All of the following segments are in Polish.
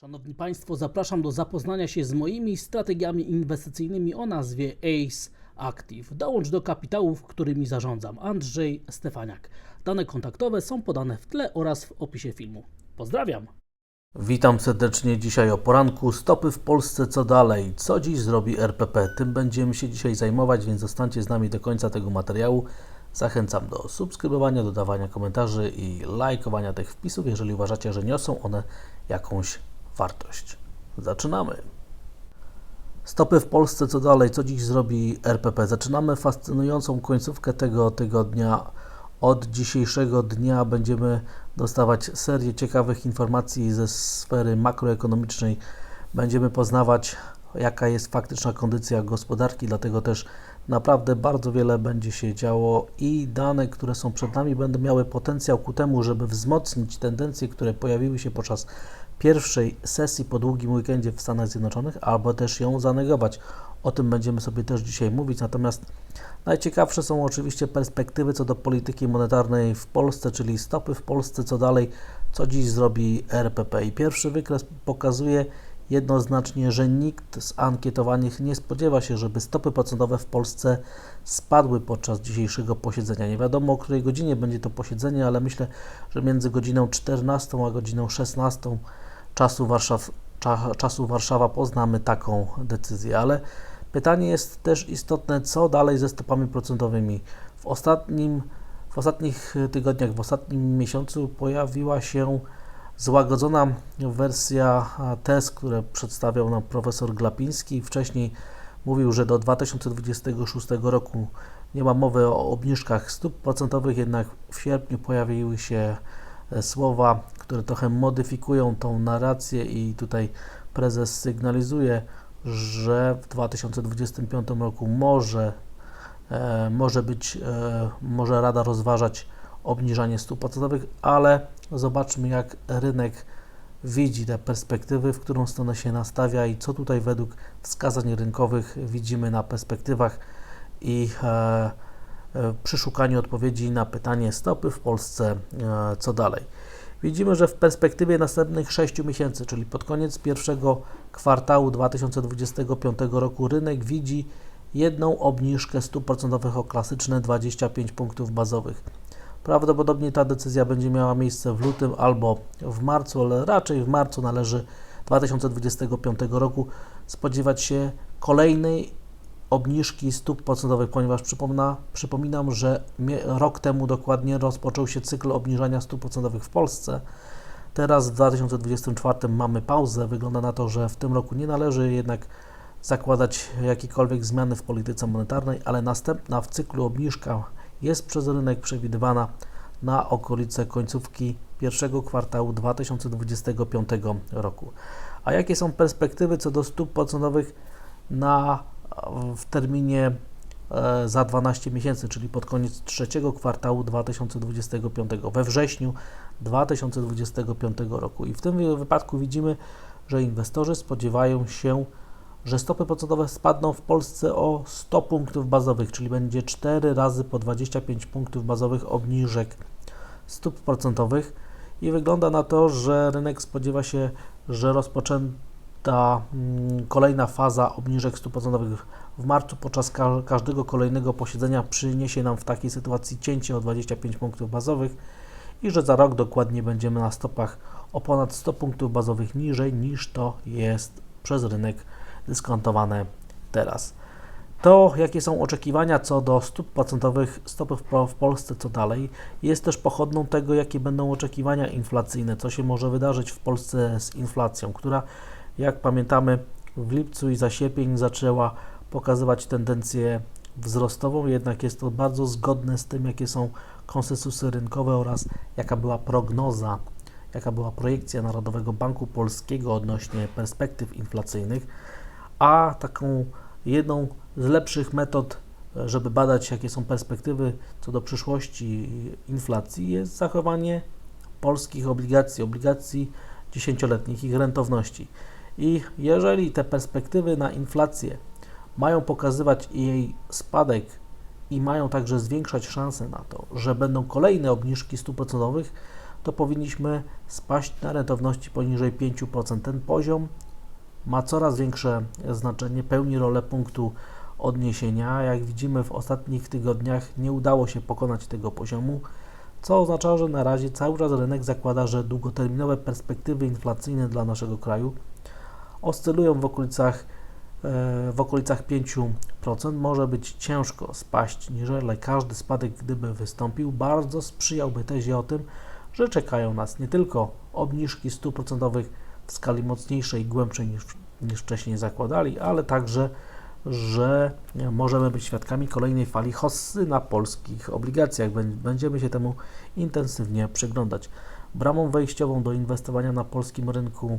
Szanowni Państwo, zapraszam do zapoznania się z moimi strategiami inwestycyjnymi o nazwie ACE Active. Dołącz do kapitałów, którymi zarządzam. Andrzej Stefaniak. Dane kontaktowe są podane w tle oraz w opisie filmu. Pozdrawiam! Witam serdecznie dzisiaj o poranku. Stopy w Polsce co dalej? Co dziś zrobi RPP? Tym będziemy się dzisiaj zajmować, więc zostańcie z nami do końca tego materiału. Zachęcam do subskrybowania, dodawania komentarzy i lajkowania tych wpisów, jeżeli uważacie, że niosą one jakąś wartość. Zaczynamy. Stopy w Polsce co dalej? Co dziś zrobi RPP? Zaczynamy fascynującą końcówkę tego tygodnia. Od dzisiejszego dnia będziemy dostawać serię ciekawych informacji ze sfery makroekonomicznej. Będziemy poznawać, jaka jest faktyczna kondycja gospodarki, dlatego też naprawdę bardzo wiele będzie się działo i dane, które są przed nami, będą miały potencjał ku temu, żeby wzmocnić tendencje, które pojawiły się podczas pierwszej sesji po długim weekendzie w Stanach Zjednoczonych, albo też ją zanegować. O tym będziemy sobie też dzisiaj mówić. Natomiast najciekawsze są oczywiście perspektywy co do polityki monetarnej w Polsce, czyli stopy w Polsce, co dalej, co dziś zrobi RPP. I pierwszy wykres pokazuje jednoznacznie, że nikt z ankietowanych nie spodziewa się, żeby stopy procentowe w Polsce spadły podczas dzisiejszego posiedzenia. Nie wiadomo o której godzinie będzie to posiedzenie, ale myślę, że między godziną 14 a godziną 16 czasu, czasu Warszawa poznamy taką decyzję. Ale pytanie jest też istotne, co dalej ze stopami procentowymi. W ostatnim w ostatnich tygodniach, w ostatnim miesiącu pojawiła się złagodzona wersja test, które przedstawiał nam profesor Glapiński. Wcześniej mówił, że do 2026 roku nie ma mowy o obniżkach stóp procentowych, jednak w sierpniu pojawiły się słowa, które trochę modyfikują tą narrację i tutaj prezes sygnalizuje, że w 2025 roku może, e, może być, e, może Rada rozważać obniżanie stóp procentowych, ale zobaczmy jak rynek widzi te perspektywy, w którą stronę się nastawia i co tutaj według wskazań rynkowych widzimy na perspektywach i e, e, przy szukaniu odpowiedzi na pytanie stopy w Polsce, e, co dalej. Widzimy, że w perspektywie następnych 6 miesięcy, czyli pod koniec pierwszego kwartału 2025 roku, rynek widzi jedną obniżkę stóp procentowych o klasyczne 25 punktów bazowych. Prawdopodobnie ta decyzja będzie miała miejsce w lutym albo w marcu, ale raczej w marcu należy 2025 roku spodziewać się kolejnej obniżki stóp procentowych, ponieważ przypomina, przypominam, że rok temu dokładnie rozpoczął się cykl obniżania stóp procentowych w Polsce. Teraz w 2024 mamy pauzę. Wygląda na to, że w tym roku nie należy jednak zakładać jakiejkolwiek zmiany w polityce monetarnej, ale następna w cyklu obniżka jest przez rynek przewidywana na okolice końcówki pierwszego kwartału 2025 roku. A jakie są perspektywy co do stóp procentowych na, w terminie e, za 12 miesięcy, czyli pod koniec trzeciego kwartału 2025, we wrześniu 2025 roku. I w tym wypadku widzimy, że inwestorzy spodziewają się, że stopy procentowe spadną w Polsce o 100 punktów bazowych, czyli będzie 4 razy po 25 punktów bazowych obniżek stóp procentowych i wygląda na to, że rynek spodziewa się, że rozpoczęta mm, kolejna faza obniżek stóp procentowych w marcu podczas ka każdego kolejnego posiedzenia przyniesie nam w takiej sytuacji cięcie o 25 punktów bazowych i że za rok dokładnie będziemy na stopach o ponad 100 punktów bazowych niżej niż to jest przez rynek dyskontowane teraz. To, jakie są oczekiwania co do stóp procentowych, stopy w Polsce, co dalej, jest też pochodną tego, jakie będą oczekiwania inflacyjne, co się może wydarzyć w Polsce z inflacją, która, jak pamiętamy, w lipcu i za sierpień zaczęła pokazywać tendencję wzrostową, jednak jest to bardzo zgodne z tym, jakie są konsensusy rynkowe oraz jaka była prognoza, jaka była projekcja Narodowego Banku Polskiego odnośnie perspektyw inflacyjnych, a taką jedną z lepszych metod, żeby badać, jakie są perspektywy co do przyszłości inflacji, jest zachowanie polskich obligacji, obligacji dziesięcioletnich, ich rentowności. I jeżeli te perspektywy na inflację mają pokazywać jej spadek i mają także zwiększać szanse na to, że będą kolejne obniżki stóp procentowych, to powinniśmy spaść na rentowności poniżej 5%. Ten poziom ma coraz większe znaczenie, pełni rolę punktu odniesienia. Jak widzimy w ostatnich tygodniach nie udało się pokonać tego poziomu, co oznacza, że na razie cały czas rynek zakłada, że długoterminowe perspektywy inflacyjne dla naszego kraju oscylują w okolicach, e, w okolicach 5%. Może być ciężko spaść niżej, ale każdy spadek, gdyby wystąpił, bardzo sprzyjałby tezie o tym, że czekają nas nie tylko obniżki stóp procentowych w skali mocniejszej i głębszej niż, niż wcześniej zakładali, ale także, że możemy być świadkami kolejnej fali hossy na polskich obligacjach. Bę- Będziemy się temu intensywnie przyglądać. Bramą wejściową do inwestowania na polskim rynku,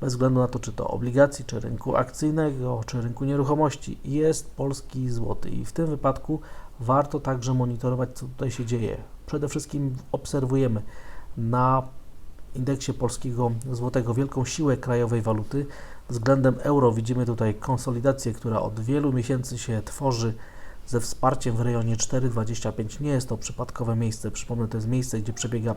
bez względu na to, czy to obligacji, czy rynku akcyjnego, czy rynku nieruchomości, jest polski złoty. I w tym wypadku warto także monitorować, co tutaj się dzieje. Przede wszystkim obserwujemy na indeksie polskiego złotego wielką siłę krajowej waluty. Względem euro widzimy tutaj konsolidację, która od wielu miesięcy się tworzy ze wsparciem w rejonie 4,25. Nie jest to przypadkowe miejsce. Przypomnę, to jest miejsce, gdzie przebiega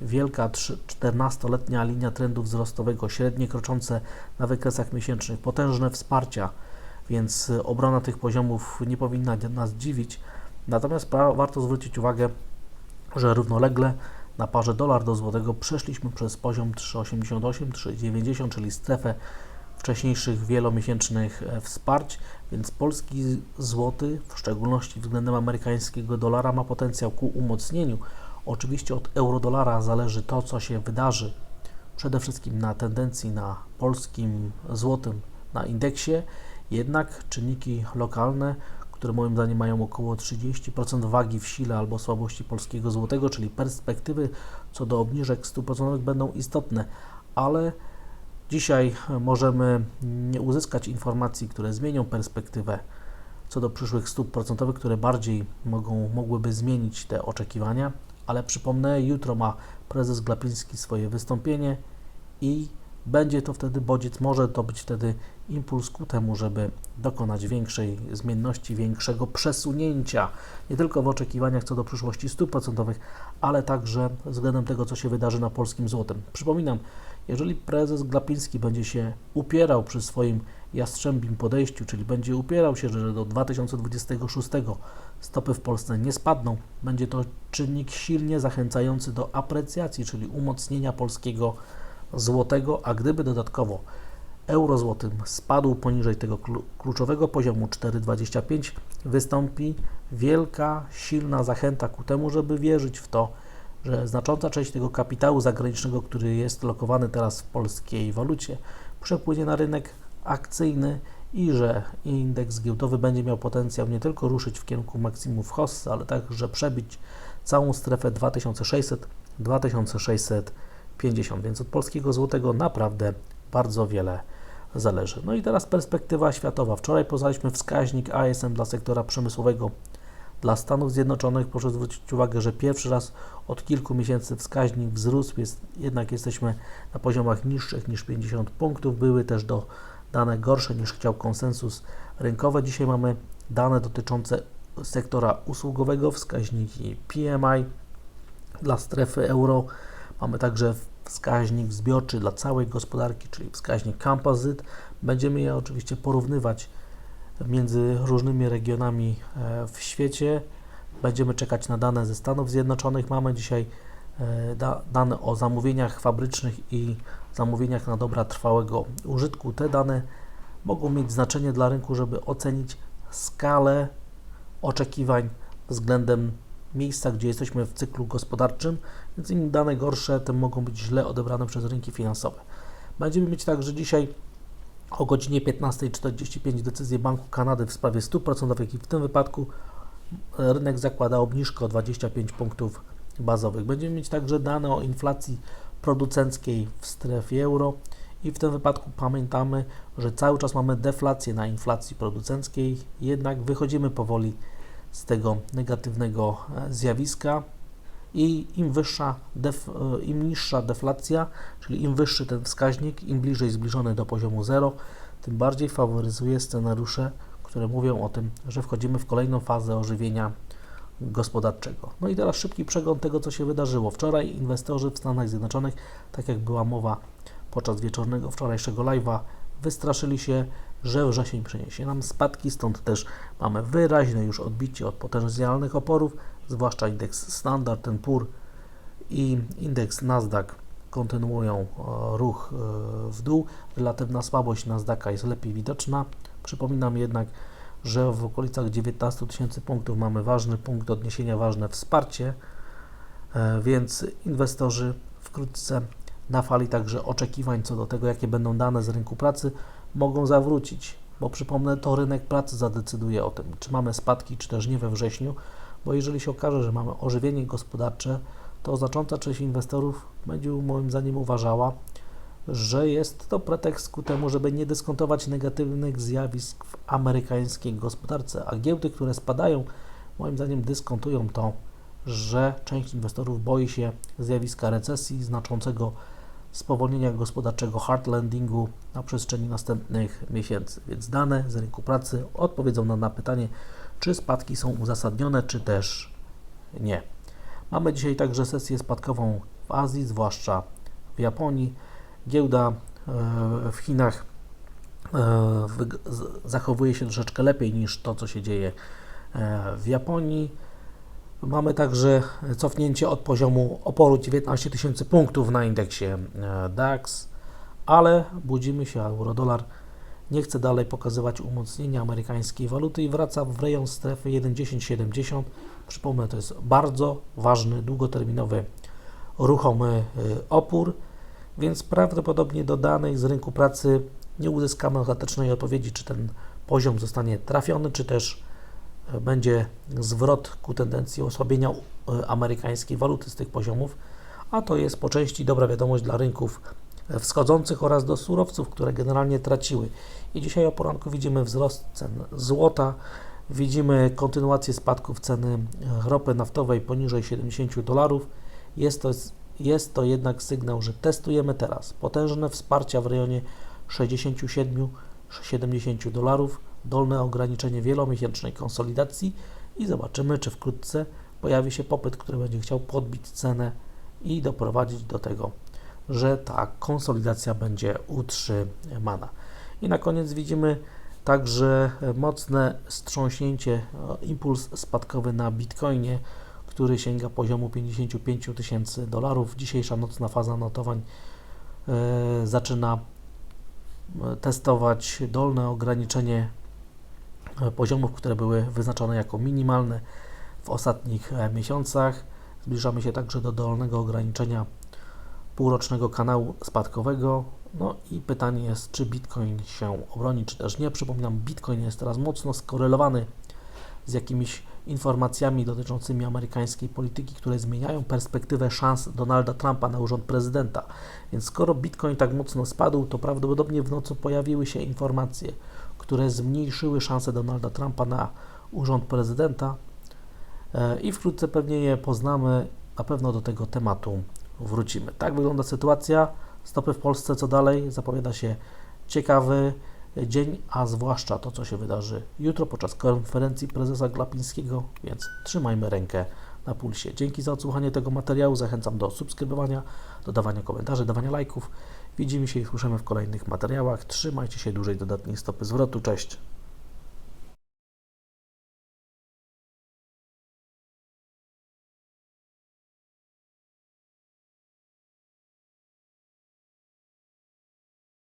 wielka 14-letnia linia trendu wzrostowego, średnie kroczące na wykresach miesięcznych, potężne wsparcia, więc obrona tych poziomów nie powinna nas dziwić. Natomiast warto zwrócić uwagę, że równolegle na parze dolar do złotego przeszliśmy przez poziom 3,88, 3,90, czyli strefę wcześniejszych wielomiesięcznych e, wsparć, więc polski złoty, w szczególności względem amerykańskiego dolara, ma potencjał ku umocnieniu. Oczywiście od euro-dolara zależy to, co się wydarzy. Przede wszystkim na tendencji na polskim złotym na indeksie, jednak czynniki lokalne, które moim zdaniem mają około 30% wagi w sile albo słabości polskiego złotego, czyli perspektywy co do obniżek stóp procentowych będą istotne, ale dzisiaj możemy nie uzyskać informacji, które zmienią perspektywę co do przyszłych stóp procentowych, które bardziej mogą, mogłyby zmienić te oczekiwania, ale przypomnę, jutro ma prezes Glapiński swoje wystąpienie i będzie to wtedy bodziec, może to być wtedy impuls ku temu, żeby dokonać większej zmienności, większego przesunięcia, nie tylko w oczekiwaniach co do przyszłości stóp procentowych, ale także względem tego, co się wydarzy na polskim złotym. Przypominam, jeżeli prezes Glapiński będzie się upierał przy swoim jastrzębim podejściu, czyli będzie upierał się, że do 2026 stopy w Polsce nie spadną, będzie to czynnik silnie zachęcający do aprecjacji, czyli umocnienia polskiego złotego, a gdyby dodatkowo euro złotym spadł poniżej tego klu- kluczowego poziomu 4,25, wystąpi wielka, silna zachęta ku temu, żeby wierzyć w to, że znacząca część tego kapitału zagranicznego, który jest lokowany teraz w polskiej walucie, przepłynie na rynek akcyjny i że indeks giełdowy będzie miał potencjał nie tylko ruszyć w kierunku maksimów Hossa, ale także przebić całą strefę 2600, 2650, więc od polskiego złotego naprawdę bardzo wiele zależy. No i teraz perspektywa światowa. Wczoraj poznaliśmy wskaźnik ASM dla sektora przemysłowego dla Stanów Zjednoczonych. Proszę zwrócić uwagę, że pierwszy raz od kilku miesięcy wskaźnik wzrósł, jest, jednak jesteśmy na poziomach niższych niż 50 punktów. Były też do dane gorsze niż chciał konsensus rynkowy. Dzisiaj mamy dane dotyczące sektora usługowego, wskaźniki PMI dla strefy euro. Mamy także wskaźnik zbiorczy dla całej gospodarki, czyli wskaźnik composite. Będziemy je oczywiście porównywać między różnymi regionami e, w świecie. Będziemy czekać na dane ze Stanów Zjednoczonych. Mamy dzisiaj e, da, dane o zamówieniach fabrycznych i zamówieniach na dobra trwałego użytku. Te dane mogą mieć znaczenie dla rynku, żeby ocenić skalę oczekiwań względem miejsca, gdzie jesteśmy w cyklu gospodarczym, więc im dane gorsze, tym mogą być źle odebrane przez rynki finansowe. Będziemy mieć także dzisiaj o godzinie 15.45 decyzję Banku Kanady w sprawie stóp procentowych i w tym wypadku rynek zakłada obniżkę o 25 punktów bazowych. Będziemy mieć także dane o inflacji producenckiej w strefie euro i w tym wypadku pamiętamy, że cały czas mamy deflację na inflacji producenckiej, jednak wychodzimy powoli z tego negatywnego e, zjawiska i im wyższa, def, e, im niższa deflacja, czyli im wyższy ten wskaźnik, im bliżej zbliżony do poziomu 0, tym bardziej faworyzuje scenariusze, które mówią o tym, że wchodzimy w kolejną fazę ożywienia gospodarczego. No i teraz szybki przegląd tego, co się wydarzyło. Wczoraj inwestorzy w Stanach Zjednoczonych, tak jak była mowa podczas wieczornego wczorajszego live'a, wystraszyli się, że wrzesień przyniesie nam spadki, stąd też mamy wyraźne już odbicie od potencjalnych oporów, zwłaszcza indeks Standard Poor i indeks Nasdaq kontynuują e, ruch e, w dół. Relatywna słabość Nasdaqa jest lepiej widoczna. Przypominam jednak, że w okolicach 19 tysięcy punktów mamy ważny punkt odniesienia, ważne wsparcie, e, więc inwestorzy wkrótce na fali także oczekiwań co do tego, jakie będą dane z rynku pracy, mogą zawrócić, bo przypomnę, to rynek pracy zadecyduje o tym, czy mamy spadki, czy też nie we wrześniu, bo jeżeli się okaże, że mamy ożywienie gospodarcze, to znacząca część inwestorów będzie moim zdaniem uważała, że jest to pretekst ku temu, żeby nie dyskontować negatywnych zjawisk w amerykańskiej gospodarce, a giełdy, które spadają, moim zdaniem dyskontują to, że część inwestorów boi się zjawiska recesji, znaczącego spowolnienia gospodarczego hard landingu na przestrzeni następnych miesięcy. Więc dane z rynku pracy odpowiedzą nam na pytanie, czy spadki są uzasadnione, czy też nie. Mamy dzisiaj także sesję spadkową w Azji, zwłaszcza w Japonii. Giełda e, w Chinach e, zachowuje się troszeczkę lepiej niż to, co się dzieje e, w Japonii. Mamy także cofnięcie od poziomu oporu 19 tysięcy punktów na indeksie e, DAX, ale budzimy się, eurodolar nie chce dalej pokazywać umocnienia amerykańskiej waluty i wraca w rejon strefy 1,1070. Przypomnę, to jest bardzo ważny, długoterminowy, ruchomy y, opór, więc prawdopodobnie do danych z rynku pracy nie uzyskamy ostatecznej odpowiedzi, czy ten poziom zostanie trafiony, czy też będzie zwrot ku tendencji osłabienia y, amerykańskiej waluty z tych poziomów, a to jest po części dobra wiadomość dla rynków e, wschodzących oraz do surowców, które generalnie traciły. I dzisiaj o poranku widzimy wzrost cen złota, widzimy kontynuację spadków ceny e, ropy naftowej poniżej 70 dolarów. Jest to, jest to jednak sygnał, że testujemy teraz potężne wsparcia w rejonie 67-70 dolarów, dolne ograniczenie wielomiesięcznej konsolidacji i zobaczymy, czy wkrótce pojawi się popyt, który będzie chciał podbić cenę i doprowadzić do tego, że ta konsolidacja będzie utrzymana. I na koniec widzimy także mocne strząśnięcie, e, impuls spadkowy na Bitcoinie, który sięga poziomu 55 tysięcy dolarów. Dzisiejsza nocna faza notowań e, zaczyna e, testować dolne ograniczenie poziomów, które były wyznaczone jako minimalne w ostatnich e, miesiącach. Zbliżamy się także do dolnego ograniczenia półrocznego kanału spadkowego. No i pytanie jest, czy Bitcoin się obroni, czy też nie. Przypominam, Bitcoin jest teraz mocno skorelowany z jakimiś informacjami dotyczącymi amerykańskiej polityki, które zmieniają perspektywę szans Donalda Trumpa na urząd prezydenta. Więc skoro Bitcoin tak mocno spadł, to prawdopodobnie w nocy pojawiły się informacje, które zmniejszyły szanse Donalda Trumpa na urząd prezydenta E, i wkrótce pewnie je poznamy. Na pewno do tego tematu wrócimy. Tak wygląda sytuacja. Stopy w Polsce, co dalej? Zapowiada się ciekawy dzień, a zwłaszcza to, co się wydarzy jutro podczas konferencji prezesa Glapińskiego, więc trzymajmy rękę na pulsie. Dzięki za odsłuchanie tego materiału. Zachęcam do subskrybowania, dodawania komentarzy, dawania lajków. Widzimy się i słyszymy w kolejnych materiałach. Trzymajcie się dłużej dodatniej stopy zwrotu. Cześć!